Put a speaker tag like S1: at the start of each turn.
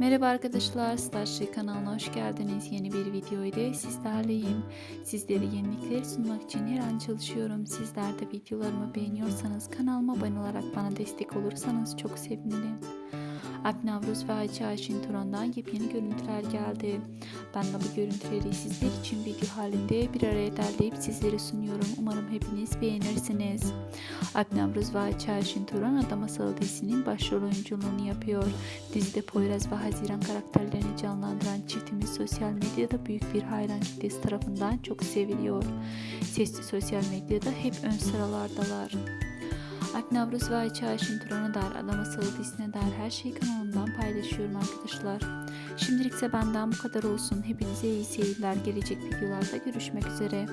S1: Merhaba arkadaşlar, Starship kanalına hoş geldiniz. Yeni bir video ile sizlerleyim. Sizlere yenilikler sunmak için her an çalışıyorum. Sizler de videolarımı beğeniyorsanız kanalıma abone olarak bana destek olursanız çok sevinirim. Alp Navruz ve Ayça Ayşin Turan'dan yepyeni görüntüler geldi. Ben de bu görüntüleri sizler için video halinde bir araya derleyip sizlere sunuyorum. Umarım hepiniz beğenirsiniz. Alp Navruz ve Ayça Ayşin Turan Ada Masalı dizisinin başrol oyunculuğunu yapıyor. Dizide Poyraz ve Haziran karakterlerini canlandıran çiftimiz sosyal medyada büyük bir hayran kitlesi tarafından çok seviliyor. Sesli sosyal medyada hep ön sıralardalar. Alp Navruz ve Ayça Ayşin Turan'a dair Ada Masalı dizisine dair her şeyi kanalımdan paylaşıyorum arkadaşlar. Şimdilik ise benden bu kadar olsun. Hepinize iyi seyirler. Gelecek videolarda görüşmek üzere.